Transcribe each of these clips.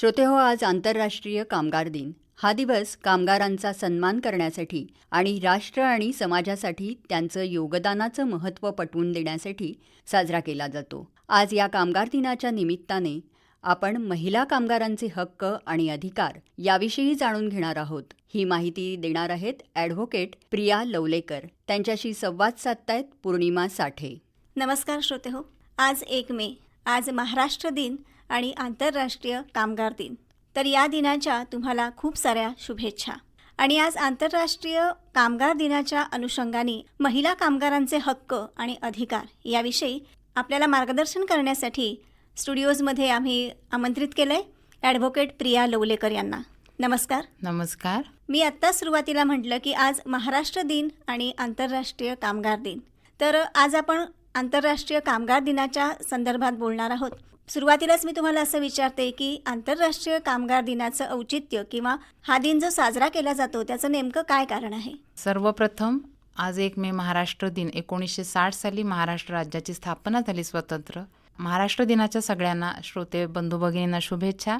श्रोते हो आज आंतरराष्ट्रीय कामगार दिन. हा दिवस कामगारांचा सन्मान करण्यासाठी आणि राष्ट्र आणि समाजासाठी त्यांचं योगदानाचं महत्त्व पटवून देण्यासाठी साजरा केला जातो. आज या कामगार दिनाच्या निमित्ताने आपण महिला कामगारांचे हक्क आणि अधिकार याविषयी जाणून घेणार आहोत. ही माहिती देणार आहेत ॲडव्होकेट प्रिया लवलेकर. त्यांच्याशी संवाद साधतायत पूर्णिमा साठे. नमस्कार श्रोते हो. आज एक मे. आज महाराष्ट्र दिन. आणि आंतरराष्ट्रीय कामगार दिन. तर या दिनाच्या तुम्हाला खूप साऱ्या शुभेच्छा. आणि आज आंतरराष्ट्रीय कामगार दिनाच्या अनुषंगाने महिला कामगारांचे हक्क आणि अधिकार याविषयी आपल्याला मार्गदर्शन करण्यासाठी स्टुडिओजमध्ये आम्ही आमंत्रित केलं आहे ॲडव्होकेट प्रिया लवलेकर यांना. नमस्कार. नमस्कार. मी आत्ता सुरुवातीला म्हटलं की आज महाराष्ट्र दिन आणि आंतरराष्ट्रीय कामगार दिन. तर आज आपण आंतरराष्ट्रीय कामगार दिनाच्या संदर्भात बोलणार आहोत. सुरुवातीलाच मी तुम्हाला असं विचारते की आंतरराष्ट्रीय कामगार दिनाचं औचित्य किंवा हा दिन जो साजरा केला जातो त्याचं नेमकं काय कारण आहे? सर्वप्रथम आज एक मे महाराष्ट्र दिन. एकोणीसशे साठ साली महाराष्ट्र राज्याची स्थापना झाली स्वतंत्र. महाराष्ट्र दिनाच्या सगळ्यांना श्रोते बंधू भगिनींना शुभेच्छा.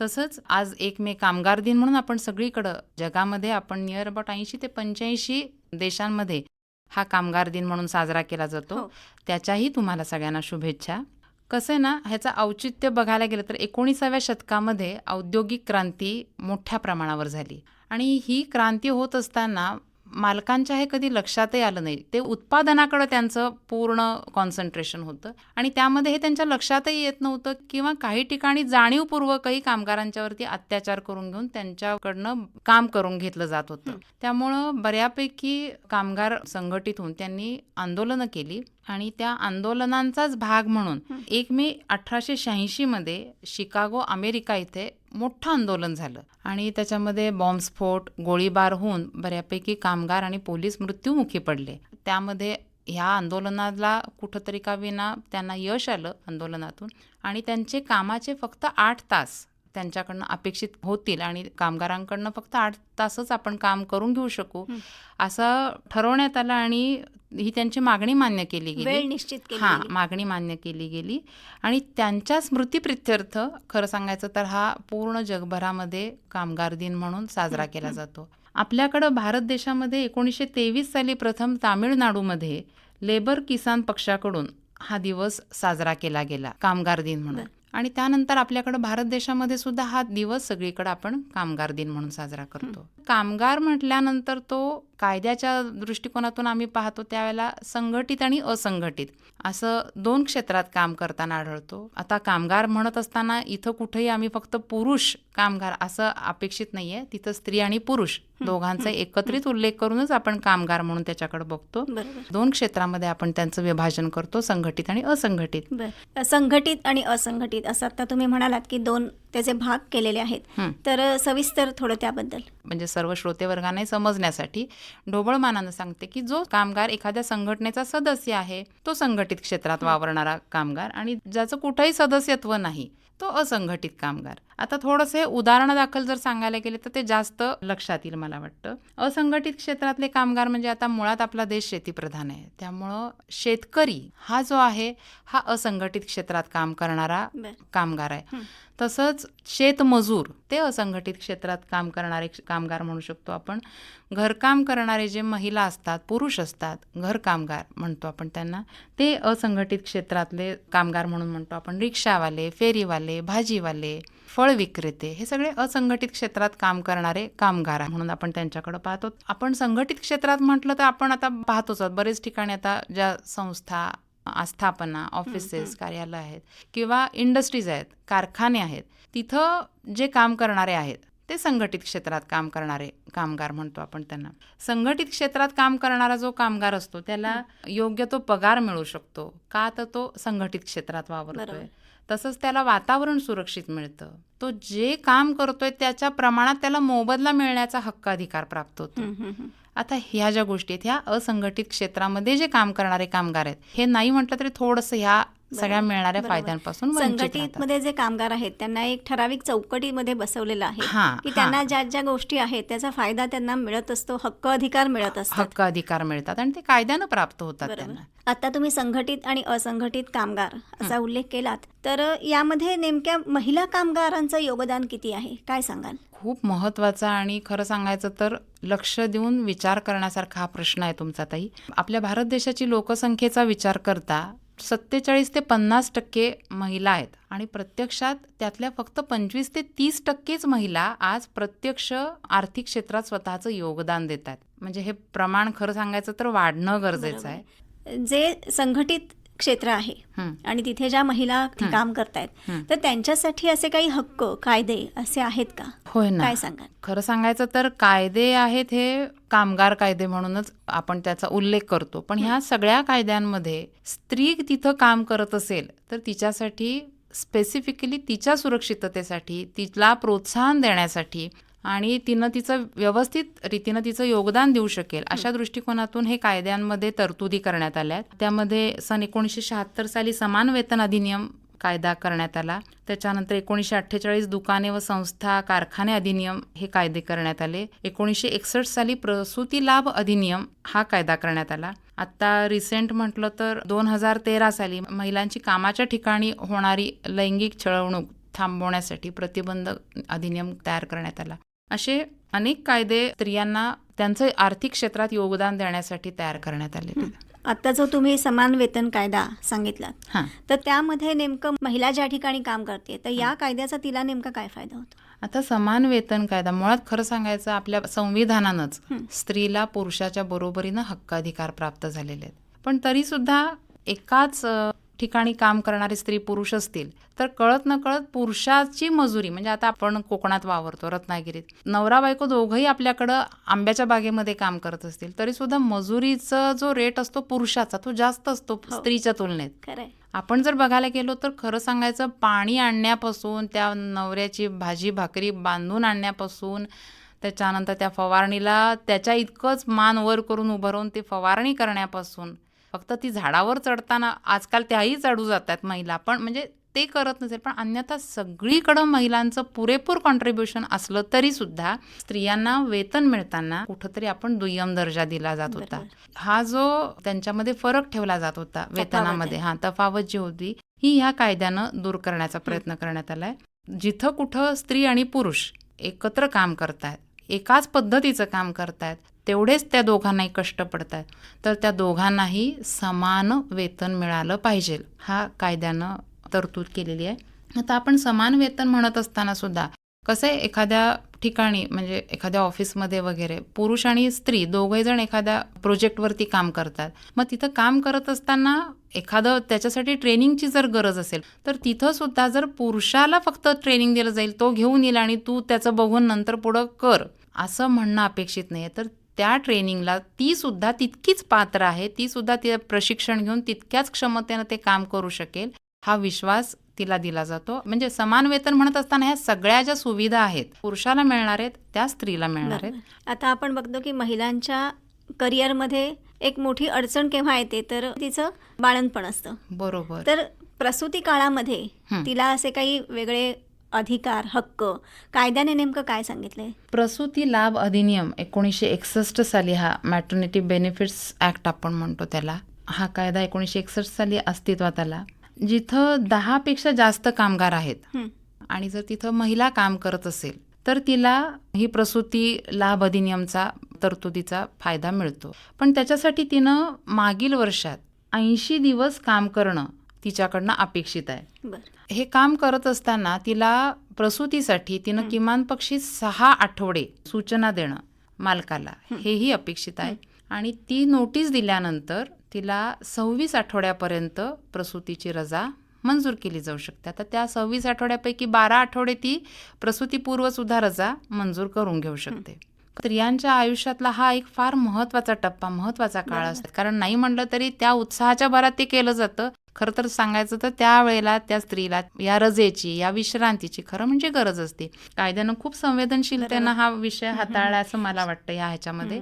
तसंच आज एक मे कामगार दिन म्हणून आपण सगळीकडं जगामध्ये आपण नियर अबाउट ऐंशी ते पंच्याऐंशी देशांमध्ये हा कामगार दिन म्हणून साजरा केला जातो. हो. त्याच्याही तुम्हाला सगळ्यांना शुभेच्छा. कसं आहे ना ह्याचं औचित्य बघायला गेलं तर एकोणीसाव्या शतकामध्ये औद्योगिक क्रांती मोठ्या प्रमाणावर झाली. आणि ही क्रांती होत असताना मालकांच्या हे कधी लक्षातही आलं नाही. ते उत्पादनाकडं त्यांचं पूर्ण कॉन्सन्ट्रेशन होतं. आणि त्यामध्ये हे त्यांच्या लक्षातही येत नव्हतं किंवा काही ठिकाणी जाणीवपूर्वकही कामगारांच्यावरती अत्याचार करून घेऊन त्यांच्याकडनं काम करून घेतलं जात होतं. त्यामुळं बऱ्यापैकी कामगार संघटित होऊन त्यांनी आंदोलनं केली. आणि त्या आंदोलनांचाच भाग म्हणून एक मे अठराशे शहाऐंशीमध्ये शिकागो अमेरिका इथे मोठं आंदोलन झालं. आणि त्याच्यामध्ये बॉम्बस्फोट गोळीबार होऊन बऱ्यापैकी कामगार आणि पोलीस मृत्यूमुखी पडले. त्यामध्ये ह्या आंदोलनाला कुठंतरी का विना त्यांना यश आलं आंदोलनातून. आणि त्यांचे कामाचे फक्त आठ तास त्यांच्याकडनं अपेक्षित होतील आणि कामगारांकडनं फक्त आठ तासच आपण काम करून घेऊ शकू. असं ठरवण्यात आलं आणि ही त्यांची मागणी मान्य केली वेळ गेली निश्चित हां. मागणी मान्य केली गेली आणि त्यांच्या स्मृतीप्रित्यर्थ खरं सांगायचं तर हा पूर्ण जगभरामध्ये कामगार दिन म्हणून साजरा केला. जातो आपल्याकडं भारत देशामध्ये एकोणीसशे तेवीस साली प्रथम तामिळनाडूमध्ये लेबर किसान पक्षाकडून हा दिवस साजरा केला गेला कामगार दिन म्हणून. आणि त्यानंतर आपल्याकडं भारत देशामध्ये सुद्धा हा दिवस सगळीकडे आपण कामगार दिन म्हणून साजरा करतो. कामगार म्हटल्यानंतर तो कायद्याच्या दृष्टिकोनातून आम्ही पाहतो त्यावेळेला संघटित आणि असंघटित. असं दोन क्षेत्रात काम करताना आढळतो. आता कामगार म्हणत असताना इथं कुठेही आम्ही फक्त पुरुष कामगार असं अपेक्षित नाहीये. तिथं स्त्री आणि पुरुष दोघांचा एकत्रित उल्लेख करूनच आपण कामगार म्हणून त्याच्याकडे बघतो. दोन क्षेत्रामध्ये आपण त्यांचं विभाजन करतो संघटित आणि असंघटित. संघटित आणि असंघटित असं आता तुम्ही म्हणालात की दोन त्याचे भाग केलेले आहेत. तर सविस्तर थोडं त्याबद्दल. म्हणजे सर्व श्रोते वर्गाने समजण्यासाठी ढोबळमानानं सांगते की जो कामगार एखाद्या संघटनेचा सदस्य आहे तो संघटित क्षेत्रात वावरणारा कामगार आणि ज्याचं कुठंही सदस्यत्व नाही तो असंघटित कामगार. आता थोडंसं हे उदाहरणादाखल जर सांगायला गेले तर ते जास्त लक्षात येईल मला वाटतं. असंघटित क्षेत्रातले कामगार म्हणजे आता मुळात आपला देश शेतीप्रधान आहे. त्यामुळं शेतकरी हा जो आहे हा असंघटित क्षेत्रात काम करणारा कामगार आहे. तसंच शेतमजूर ते असंघटित क्षेत्रात काम करणारे कामगार म्हणू शकतो आपण. घरकाम करणारे जे महिला असतात पुरुष असतात घरकामगार म्हणतो आपण त्यांना ते असंघटित क्षेत्रातले कामगार म्हणून म्हणतो आपण. रिक्षावाले फेरीवाले भाजीवाले फळ विक्रेते हे सगळे असंघटित क्षेत्रात काम करणारे कामगार आहे म्हणून आपण त्यांच्याकडे पाहतो. आपण संघटित क्षेत्रात म्हटलं तर आपण आता पाहतोच आहोत. बरेच ठिकाणी आता ज्या संस्था आस्थापना ऑफिसेस कार्यालय आहेत किंवा इंडस्ट्रीज आहेत कारखाने आहेत तिथं जे काम करणारे आहेत ते संघटित क्षेत्रात काम करणारे कामगार म्हणतो आपण त्यांना. संघटित क्षेत्रात काम करणारा जो कामगार असतो त्याला योग्य तो पगार मिळू शकतो का तर तो संघटित क्षेत्रात वावरतोय. तसंच त्याला वातावरण सुरक्षित मिळतं. तो जे काम करतोय त्याच्या प्रमाणात त्याला मोबदला मिळण्याचा हक्क अधिकार प्राप्त होतो. आता ह्या ज्या गोष्टी आहेत ह्या असंघटित क्षेत्रामध्ये जे काम करणारे कामगार आहेत हे नाही म्हटलं तरी थोडंसं ह्या सगळ्या मिळणाऱ्या. फायद्यांपासून संघटित मध्ये जे कामगार आहेत त्यांना एक ठराविक चौकटीमध्ये बसवलेलं आहे की. त्यांना ज्या ज्या गोष्टी आहेत त्याचा फायदा त्यांना मिळत असतो हक्क अधिकार मिळत असतात. हक्क अधिकार मिळतात आणि ते कायद्यानं प्राप्त होतात त्यांना. आता तुम्ही संघटित आणि असंघटित कामगार असा उल्लेख केलात तर यामध्ये नेमक्या महिला कामगारांचं योगदान किती आहे? काय सांगाल? खूप महत्त्वाचा आणि खरं सांगायचं तर लक्ष देऊन विचार करण्यासारखा हा प्रश्न आहे तुमचा ताई. आपल्या भारत देशाची लोकसंख्येचा विचार करता सत्तेचाळीस ते पन्नास टक्के महिला आहेत. आणि प्रत्यक्षात त्यातल्या फक्त पंचवीस ते तीस टक्केच महिला आज प्रत्यक्ष आर्थिक क्षेत्रात स्वतःचं योगदान देत आहेत. म्हणजे हे प्रमाण खरं सांगायचं तर वाढणं गरजेचं आहे. जे संघटित क्षेत्र आहे. आणि तिथे ज्या महिला काम करतायत. तर त्यांच्यासाठी असे काही हक्क कायदे असे आहेत का? होय ना. काय सांगाल? खरं सांगायचं तर कायदे आहेत हे कामगार कायदे म्हणूनच आपण त्याचा उल्लेख करतो. पण ह्या सगळ्या कायद्यांमध्ये स्त्री तिथं काम करत असेल तर तिच्यासाठी स्पेसिफिकली तिच्या सुरक्षिततेसाठी तिला प्रोत्साहन देण्यासाठी आणि तिनं तिचं व्यवस्थित रीतीनं तिचं योगदान देऊ शकेल. अशा दृष्टिकोनातून हे कायद्यांमध्ये तरतुदी करण्यात आल्या आहेत. त्यामध्ये सन एकोणीसशे शहात्तर साली समान वेतन अधिनियम कायदा करण्यात आला. त्याच्यानंतर एकोणीसशे अठ्ठेचाळीस दुकाने व संस्था कारखाने अधिनियम हे कायदे करण्यात आले. एकोणीसशे एकसष्ट साली प्रसूती लाभ अधिनियम हा कायदा करण्यात आला. आता रिसेंट म्हटलं तर दोन हजार तेरा साली महिलांची कामाच्या ठिकाणी होणारी लैंगिक छळवणूक थांबवण्यासाठी प्रतिबंध अधिनियम तयार करण्यात आला. असे अनेक कायदे स्त्रियांना त्यांचं आर्थिक क्षेत्रात योगदान देण्यासाठी तयार करण्यात आले. आता जो तुम्ही समान वेतन कायदा सांगितलात हां. तर त्यामध्ये नेमकं महिला ज्या ठिकाणी काम करते तर या कायद्याचा तिला नेमका काय फायदा होतो? आता समान वेतन कायदा मुळात खरं सांगायचं आपल्या संविधानानंच. स्त्रीला पुरुषाच्या बरोबरीनं हक्काधिकार प्राप्त झालेले आहेत. पण तरी सुद्धा एकाच ठिकाणी काम करणारे स्त्री पुरुष असतील तर कळत न कळत पुरुषाची मजुरी म्हणजे आता आपण कोकणात वावरतो रत्नागिरीत. नवरा बायको दोघंही आपल्याकडं आंब्याच्या बागेमध्ये काम करत असतील तरी सुद्धा मजुरीचा जो रेट असतो पुरुषाचा तो जास्त असतो स्त्रीच्या तुलनेत. आपण जर बघायला गेलो तर खरं सांगायचं पाणी आणण्यापासून त्या नवऱ्याची भाजी भाकरी बांधून आणण्यापासून त्याच्यानंतर त्या फवारणीला त्याच्या इतकंच मान वर करून उभं राहून ते फवारणी करण्यापासून फक्त ती झाडावर चढताना आजकाल त्याही चढू जातात महिला. पण म्हणजे ते करत नसेल पण अन्यथा सगळीकडं महिलांचं पुरेपूर कॉन्ट्रीब्युशन असलं तरी सुद्धा स्त्रियांना वेतन मिळताना कुठंतरी आपण दुय्यम दर्जा दिला जात होता. हा जो त्यांच्यामध्ये फरक ठेवला जात होता वेतनामध्ये. हा तफावत जी होती ही ह्या कायद्यानं दूर करण्याचा प्रयत्न करण्यात आलाय. जिथं कुठं स्त्री आणि पुरुष एकत्र काम करतायत एकाच पद्धतीचं काम करतायत तेवढेच त्या दोघांनाही कष्ट पडतात तर त्या दोघांनाही समान वेतन मिळालं पाहिजे हा कायद्यानं तरतूद केलेली आहे. आता आपण समान वेतन म्हणत असताना सुद्धा कसं आहे एखाद्या ठिकाणी म्हणजे एखाद्या ऑफिसमध्ये वगैरे पुरुष आणि स्त्री दोघेजण एखाद्या प्रोजेक्टवरती काम करतात. मग तिथं काम करत असताना एखादं त्याच्यासाठी ट्रेनिंगची जर गरज असेल तर तिथं सुद्धा जर पुरुषाला फक्त ट्रेनिंग दिलं जाईल तो घेऊन येईल आणि तू त्याचं बघून नंतर पुढं कर असं म्हणणं अपेक्षित नाही आहे तर त्या ट्रेनिंगला ती सुद्धा तितकीच पात्र आहे ती सुद्धा ते प्रशिक्षण घेऊन तितक्याच क्षमतेनं ते काम करू शकेल हा विश्वास तिला दिला जातो म्हणजे समान वेतन म्हणत असताना ह्या सगळ्या ज्या सुविधा आहेत पुरुषाला मिळणार आहेत त्या स्त्रीला मिळणार आहेत. आता आपण बघतो की महिलांच्या करिअरमध्ये एक मोठी अडचण केव्हा येते तर तिचं बाळणपण असतं बरोबर तर प्रसूती काळामध्ये. तिला असे काही वेगळे अधिकार हक्क कायद्याने नेमकं काय सांगितलंय? प्रसूती लाभ अधिनियम एकोणीसशे एकसष्ट साली हा मॅटर्निटी बेनिफिट्स ॲक्ट आपण म्हणतो त्याला. हा कायदा एकोणीसशे एकसष्ट साली अस्तित्वात आला. जिथं दहापेक्षा जास्त कामगार आहेत. आणि जर तिथं महिला काम करत असेल तर तिला ही प्रसूती लाभ अधिनियमचा तरतुदीचा फायदा मिळतो. पण त्याच्यासाठी तिनं मागील वर्षात ऐंशी दिवस काम करणं तिच्याकडनं अपेक्षित आहे. हे काम करत असताना तिला प्रसूतीसाठी तिनं किमान पक्षी सहा आठवडे सूचना देणं मालकाला. हेही अपेक्षित आहे. आणि ती नोटीस दिल्यानंतर तिला सव्वीस आठवड्यापर्यंत प्रसूतीची रजा मंजूर केली जाऊ शकते. आता त्या सव्वीस आठवड्यापैकी बारा आठवडे ती प्रसूतीपूर्व सुद्धा रजा मंजूर करून घेऊ शकते. स्त्रियांच्या आयुष्यातला हा एक फार महत्त्वाचा टप्पा महत्त्वाचा काळ असतो. कारण नाही म्हणलं तरी त्या उत्साहाच्या भरात ते केलं जातं. खरं तर सांगायचं तर त्यावेळेला त्या स्त्रीला या रजेची या विश्रांतीची खरं म्हणजे गरज असते. कायद्यानं खूप संवेदनशीलतेनं हा विषय हाताळला असं मला वाटतं या ह्याच्यामध्ये.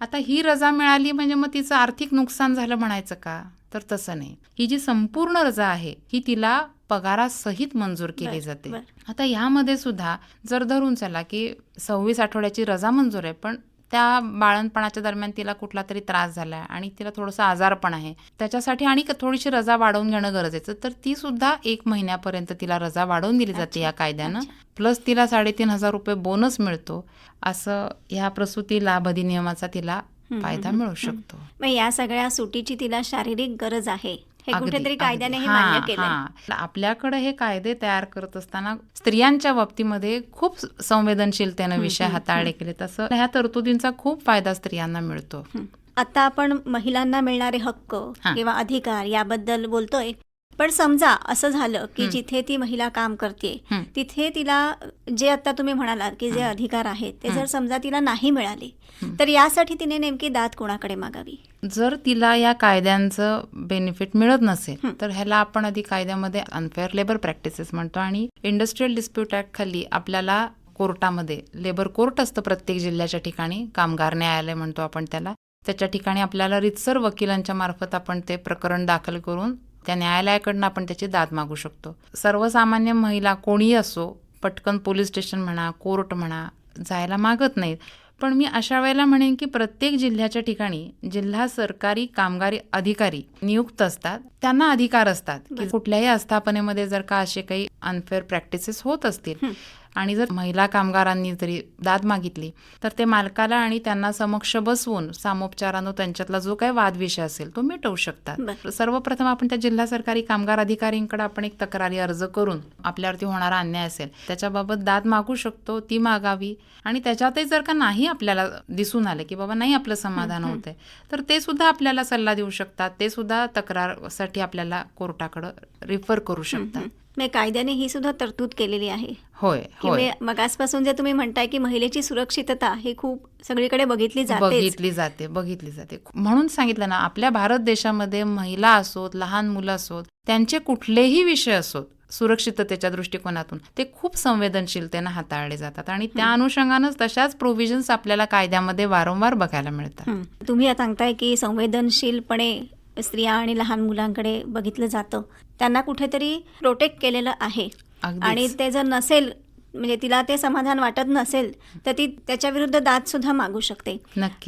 आता ही रजा मिळाली म्हणजे मग तिचं आर्थिक नुकसान झालं म्हणायचं का? तर तसं नाही. ही जी संपूर्ण रजा आहे ही तिला पगारासहित मंजूर केली जाते. आता यामध्ये सुद्धा जर धरून चला की सव्वीस आठवड्याची रजा मंजूर आहे पण त्या बाळणपणाच्या दरम्यान तिला कुठला तरी त्रास झाला आहे आणि तिला थोडंसं आजार पण आहे त्याच्यासाठी आणि थोडीशी रजा वाढवून घेणं गरजेचं तर ती सुद्धा एक महिन्यापर्यंत तिला रजा वाढवून दिली जाते या कायद्यानं. प्लस तिला साडेतीन हजार रुपये बोनस मिळतो असं ह्या प्रसूती लाभ अधिनियमाचा तिला फायदा मिळू. शकतो मग या सगळ्या सुटीची तिला शारीरिक गरज आहे हे कुठेतरी. कायद्याने हे मान्य केलंय हां. आपल्याकडे हे कायदे तयार करत असताना स्त्रियांच्या बाबतीमध्ये खूप संवेदनशीलतेनं विषय हाताळले गेले तसं ह्या तरतुदींचा खूप फायदा स्त्रियांना मिळतो. आता आपण महिलांना मिळणारे हक्क. किंवा अधिकार याबद्दल बोलतोय पण समजा असं झालं की. जिथे ती महिला काम करते. तिथे तिला जे आता तुम्ही म्हणालात की जे. अधिकार आहेत ते. जर समजा तिला नाही मिळाले. तर यासाठी तिने नेमकी दाद कोणाकडे मागावी जर तिला या कायद्यांचं बेनिफिट मिळत नसेल. तर ह्याला आपण आधी कायद्यामध्ये अनफेअर लेबर प्रॅक्टिसेस म्हणतो आणि इंडस्ट्रीयल डिस्प्यूट ऍक्ट खाली आपल्याला कोर्टामध्ये लेबर कोर्ट असतं प्रत्येक जिल्ह्याच्या ठिकाणी कामगार न्यायालय म्हणतो आपण त्याला त्याच्या ठिकाणी आपल्याला रितसर वकिलांच्या मार्फत आपण ते प्रकरण दाखल करून त्या न्यायालयाकडनं आपण त्याची दाद मागू शकतो सर्वसामान्य महिला कोणीही असो पटकन पोलीस स्टेशन म्हणा कोर्ट म्हणा जायला मागत नाहीत पण मी अशा वेळेला म्हणेन की प्रत्येक जिल्ह्याच्या ठिकाणी जिल्हा सरकारी कामगारी अधिकारी नियुक्त असतात त्यांना अधिकार असतात की. कुठल्याही आस्थापनेमध्ये जर का असे काही अनफेअर प्रॅक्टिसेस होत असतील. आणि जर महिला कामगारांनी जरी दाद मागितली तर ते मालकाला आणि त्यांना समक्ष बसवून सामोपचारानं त्यांच्यातला जो काही वादविषय असेल तो मिटवू शकतात. सर्वप्रथम आपण त्या जिल्हा सरकारी कामगार अधिकारींकडे आपण एक तक्रारी अर्ज करून आपल्यावरती होणारा अन्याय असेल त्याच्याबाबत दाद मागू शकतो ती मागावी. आणि त्याच्यातही जर का नाही आपल्याला दिसून आलं की बाबा नाही आपलं समाधान हं, हं. होतंय तर ते सुद्धा आपल्याला सल्ला देऊ शकतात. ते सुद्धा तक्रारसाठी आपल्याला कोर्टाकडं रिफर करू शकतात. मग कायद्याने ही सुद्धा तरतूद केलेली आहे. होय की होय. मगासपासून जे तुम्ही म्हणताय की महिलेची सुरक्षितता ही खूप सगळीकडे बघितली जाते बघितली जाते बघितली जाते. म्हणून सांगितलं ना आपल्या भारत देशामध्ये महिला असोत लहान मुलं असोत त्यांचे कुठलेही विषय असोत सुरक्षिततेच्या दृष्टिकोनातून ते खूप संवेदनशीलतेनं हाताळले जातात. आणि त्या अनुषंगानंच तशाच प्रोव्हिजन्स आपल्याला कायद्यामध्ये वारंवार बघायला मिळतात. तुम्ही सांगताय की संवेदनशीलपणे स्त्रिया आणि लहान मुलांकडे बघितलं जातं. त्यांना कुठेतरी प्रोटेक्ट केलेलं आहे. आणि ते जर नसेल म्हणजे तिला ते समाधान वाटत नसेल तर ती त्याच्या विरुद्ध दाद सुद्धा मागू शकते.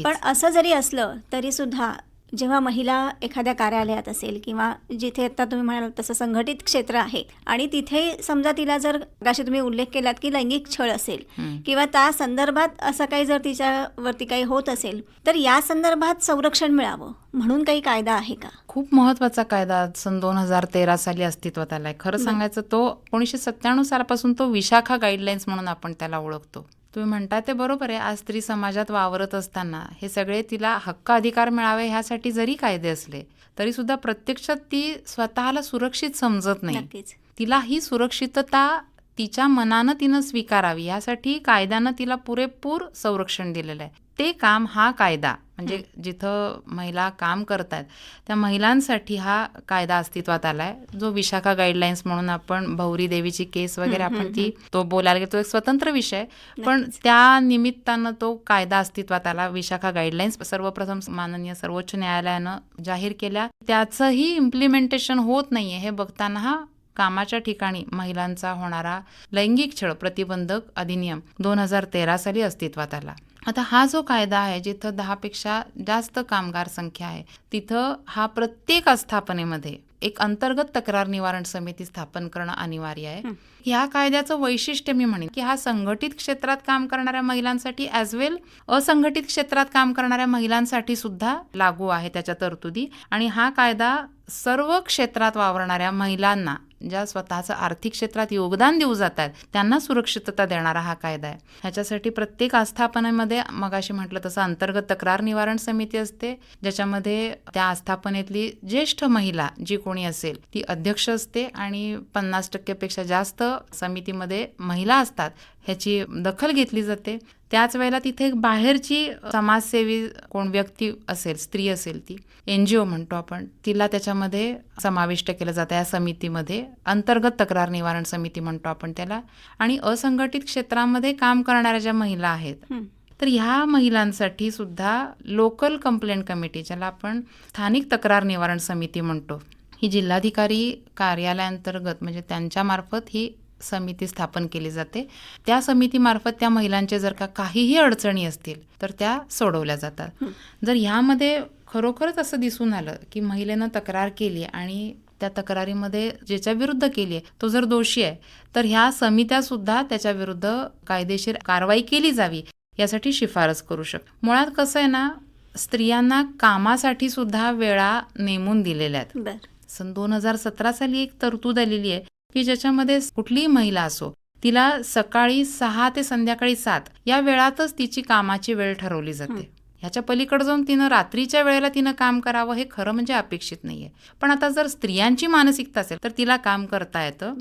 पण असं जरी असलं तरी सुद्धा जेव्हा महिला एखाद्या कार्यालयात असेल किंवा जिथे आता तुम्ही म्हणाल तसं संघटित क्षेत्र आहे आणि तिथे समजा तिला जर अशी तुम्ही उल्लेख केलात की लैंगिक छळ असेल. किंवा त्या संदर्भात असं काही जर तिच्यावरती काही होत असेल तर या संदर्भात संरक्षण मिळावं म्हणून काही कायदा आहे का खूप महत्त्वाचा कायदा सन दोन हजार तेरा साली अस्तित्वात आलाय खरं. सांगायचं तो एकोणीसशे सत्त्याण्णव सालापासून तो विशाखा गाईडलाईन्स म्हणून आपण त्याला ओळखतो तुम्ही म्हणताय ते बरोबर आहे. आज स्त्री समाजात वावरत असताना हे सगळे तिला हक्क अधिकार मिळावे ह्यासाठी जरी कायदे असले तरी सुद्धा प्रत्यक्षात ती स्वतःला सुरक्षित समजत नाही. तिला ही सुरक्षितता तिच्या मनानं तिनं स्वीकारावी यासाठी कायद्यानं तिला पुरेपूर संरक्षण दिलेलं आहे. ते काम हा कायदा. म्हणजे जिथं महिला काम करतायत त्या महिलांसाठी हा कायदा अस्तित्वात आलाय. जो विशाखा गाईडलाईन्स म्हणून आपण भौरी देवीची केस वगैरे आपण ती तो बोलायला गेलो तो एक स्वतंत्र विषय आहे. पण. त्या निमित्तानं तो कायदा अस्तित्वात आला. विशाखा गाईडलाईन्स सर्वप्रथम माननीय सर्वोच्च न्यायालयानं जाहीर केल्या. त्याचंही इम्प्लिमेंटेशन होत नाहीये हे बघताना हा कामाच्या ठिकाणी महिलांचा होणारा लैंगिक छळ प्रतिबंधक अधिनियम दोन हजार तेरा साली अस्तित्वात आला. आता हा जो कायदा आहे जिथं दहापेक्षा जास्त कामगार संख्या आहे तिथं हा प्रत्येक आस्थापनेमध्ये एक अंतर्गत तक्रार निवारण समिती स्थापन करणं अनिवार्य आहे. ह्या कायद्याचं वैशिष्ट्य मी म्हणेन की हा संघटित क्षेत्रात काम करणाऱ्या महिलांसाठी ॲज वेल असंघटित क्षेत्रात काम करणाऱ्या महिलांसाठी सुद्धा लागू आहे त्याच्या तरतुदी आणि हा कायदा सर्व क्षेत्रात वावरणाऱ्या महिलांना ज्या स्वतःचं आर्थिक क्षेत्रात योगदान देऊ जात आहेत त्यांना सुरक्षितता देणारा हा कायदा आहे. ह्याच्यासाठी प्रत्येक आस्थापनेमध्ये मगाशी म्हटलं तसं अंतर्गत तक्रार निवारण समिती असते ज्याच्यामध्ये त्या आस्थापनेतली ज्येष्ठ महिला जी कोणी असेल ती अध्यक्ष असते आणि पन्नास टक्केपेक्षा जास्त समितीमध्ये महिला असतात. ह्याची दखल घेतली जाते. त्याच वेळेला तिथे एक बाहेरची समाजसेवी कोण व्यक्ती असेल स्त्री असेल ती एन जी ओ म्हणतो आपण तिला त्याच्यामध्ये समाविष्ट केलं जातं. या समितीमध्ये अंतर्गत तक्रार निवारण समिती म्हणतो आपण त्याला. आणि असंघटित क्षेत्रामध्ये काम करणाऱ्या ज्या महिला आहेत. तर ह्या महिलांसाठी सुद्धा लोकल कंप्लेंट कमिटी ज्याला आपण स्थानिक तक्रार निवारण समिती म्हणतो ही जिल्हाधिकारी कार्यालयाअंतर्गत म्हणजे त्यांच्यामार्फत ही समिती स्थापन केली जाते. त्या समितीमार्फत त्या महिलांचे जर का काहीही अडचणी असतील तर त्या सोडवल्या जातात. जर ह्यामध्ये खरोखरच असं दिसून आलं की महिलेनं तक्रार केली आणि त्या तक्रारीमध्ये ज्याच्या विरुद्ध केली आहे तो जर दोषी आहे तर ह्या समित्या सुद्धा त्याच्या विरुद्ध कायदेशीर कारवाई केली जावी यासाठी शिफारस करू शकतो मुळात कसं आहे ना स्त्रियांना कामासाठी सुद्धा वेळा नेमून दिलेल्या आहेत. सन दोन हजार सतरा साली एक तरतूद आलेली आहे की ज्याच्यामध्ये कुठलीही महिला असो तिला सकाळी सहा ते संध्याकाळी सात या वेळातच तिची कामाची वेळ ठरवली जाते. ह्याच्या पलीकडे जाऊन तिनं रात्रीच्या वेळेला तिनं काम करावं हे खरं म्हणजे अपेक्षित नाहीये. पण आता जर स्त्रियांची मानसिकता असेल तर तिला काम करता येतं.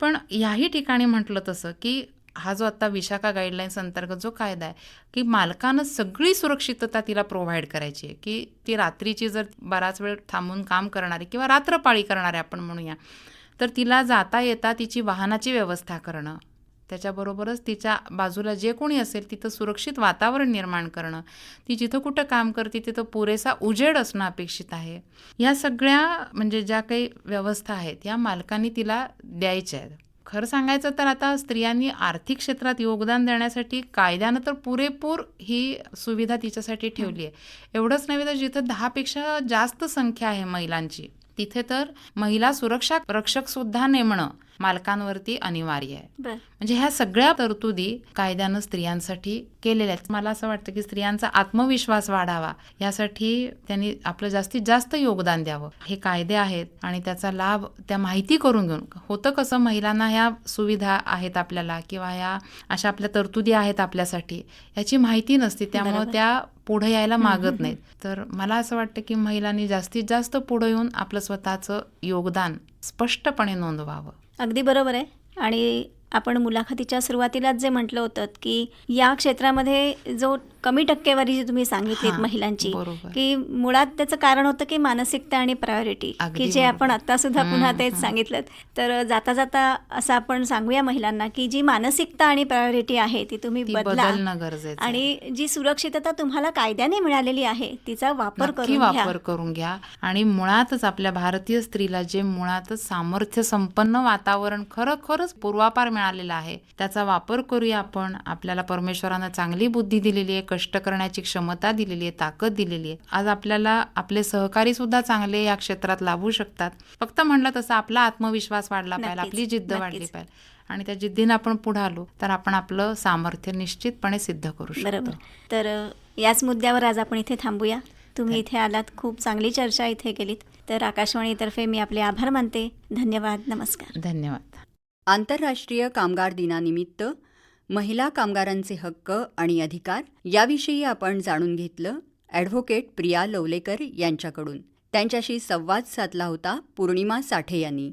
पण याही ठिकाणी म्हटलं तसं की हा जो आता विशाखा गाईडलाईन्स अंतर्गत जो कायदा आहे की मालकानं सगळी सुरक्षितता तिला प्रोव्हाइड करायची आहे की ती रात्रीची जर बराच वेळ थांबून काम करणारी किंवा रात्रपाळी करणारे आपण म्हणूया तर तिला जाता येता तिची वाहनाची व्यवस्था करणं. त्याच्याबरोबरच तिच्या बाजूला जे कोणी असेल तिथं सुरक्षित वातावरण निर्माण करणं. ती जिथं कुठं काम करते तिथं पुरेसा उजेड असणं अपेक्षित आहे. या सगळ्या म्हणजे ज्या काही व्यवस्था आहेत या मालकांनी तिला द्यायच्या आहेत. खरं सांगायचं तर आता स्त्रियांनी आर्थिक क्षेत्रात योगदान देण्यासाठी कायद्यानं तर पुरेपूर ही सुविधा तिच्यासाठी ठेवली आहे. एवढंच नव्हे तर जिथं दहापेक्षा जास्त संख्या आहे महिलांची तिथे तर महिला सुरक्षा रक्षक सुद्धा नेमणं. मालकांवरती अनिवार्य आहे. म्हणजे ह्या सगळ्या तरतुदी कायद्यानं स्त्रियांसाठी केलेल्या आहेत. मला असं वाटतं की स्त्रियांचा आत्मविश्वास वाढावा. यासाठी त्यांनी आपलं जास्तीत जास्त योगदान द्यावं. हे कायदे आहेत आणि त्याचा लाभ त्या माहिती करून घेऊन होतं कसं महिलांना ह्या सुविधा आहेत आपल्याला किंवा ह्या अशा आपल्या तरतुदी आहेत आपल्यासाठी याची माहिती नसते. त्यामुळे. त्या पुढे यायला मागत नाहीत. तर मला असं वाटतं की महिलांनी जास्तीत जास्त पुढे येऊन आपलं स्वतःचं योगदान स्पष्टपणे नोंदवावं. अगदी बरोबर आहे. आणि आपण मुलाखतीच्या सुरुवातीलाच जे म्हटलं होतं की या क्षेत्रामध्ये जो कमी टक्केवारी जी तुम्ही सांगितलीत हां, महिलांची. की मुळात त्याचं कारण होतं की मानसिकता आणि प्रायोरिटी की जे. आपण आता सुद्धा पुन्हा तेच. सांगितलं तर जाता जाता असं आपण सांगूया महिलांना की जी मानसिकता आणि प्रायोरिटी आहे ती तुम्ही बदला. आणि जी सुरक्षितता तुम्हाला कायद्याने मिळालेली आहे तिचा वापर करून घ्या वापर करून घ्या आणि मुळातच आपल्या भारतीय स्त्रीला जे मुळातच सामर्थ्य संपन्न वातावरण खरोखरच पूर्वापार मिळालेलं आहे. त्याचा वापर करूया आपण. आपल्याला परमेश्वरानं चांगली बुद्धी दिलेली आहे कष्ट करण्याची क्षमता दिलेली आहे ताकद दिलेली आहे. आज आपल्याला आपले सहकारी सुद्धा चांगले या क्षेत्रात लाभू शकतात. फक्त म्हणलं तसं आपला आत्मविश्वास वाढला पाहिजे आपली जिद्द. वाढली पाहिजे. आणि त्या जिद्दीनं आपण पुढे आलो तर आपण आपलं सामर्थ्य निश्चितपणे सिद्ध करू शकतो. तर याच मुद्द्यावर आज आपण इथे थांबूया. तुम्ही इथे आलात खूप चांगली चर्चा इथे केलीत. तर आकाशवाणीतर्फे मी आपले आभार मानते. धन्यवाद. नमस्कार. धन्यवाद. आंतरराष्ट्रीय कामगार दिनानिमित्त महिला कामगारांचे हक्क आणि अधिकार याविषयी आपण जाणून घेतलं ॲडव्होकेट प्रिया लवलेकर यांच्याकडून. त्यांच्याशी संवाद साधला होता पूर्णिमा साठे यांनी.